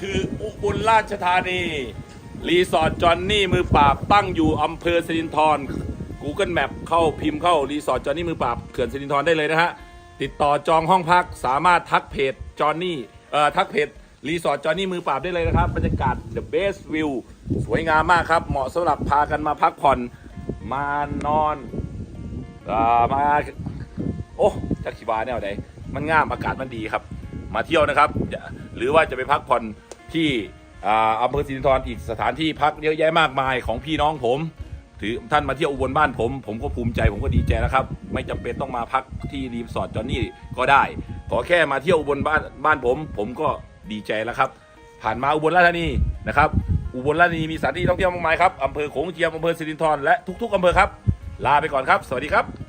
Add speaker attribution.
Speaker 1: คืออุบลราชธานี รีสอร์ทจอนนี่มือปราบตั้งอยู่อำเภอสิรินธร Google Map เข้าพิมพ์เข้ารีสอร์ทจอนนี่มือปราบเขื่อนสิรินธรได้เลยนะฮะ ติดต่อจองห้องพักสามารถทักเพจจอนนี่เอ่อทักเพจรีสอร์ทจอนนี่มือปราบได้เลยนะครับ บรรยากาศ the best view สวยงามมากครับ เหมาะสำหรับพากันมาพักผ่อนมานอนอ่อมา โอ้จักขีวาแนวใดมันงามอากาศมันดีครับ มาเที่ยวนะครับ หรือว่าจะไปพักผ่อนที่อ่าอำเภอสิรินธรอีกสถานที่พักเยอะแยะมากมายของพี่น้องผม ถือท่านมาเที่ยวอุบลบ้านผม ผมก็ภูมิใจผมก็ดีใจแล้วครับ ไม่จำเป็นต้องมาพักที่รีสอร์ทจอนนี่ก็ได้ ขอแค่มาเที่ยวอุบลบ้านบ้านผม ผมก็ดีใจแล้วครับ ผ่านมาอุบลราชธานีนะครับ อุบลราชธานีมีสถานที่ท่องเที่ยวมากมายครับอำเภอโขงเจียมอำเภอสิรินธรและทุกๆอำเภอครับ ลาไปก่อนครับ สวัสดีครับ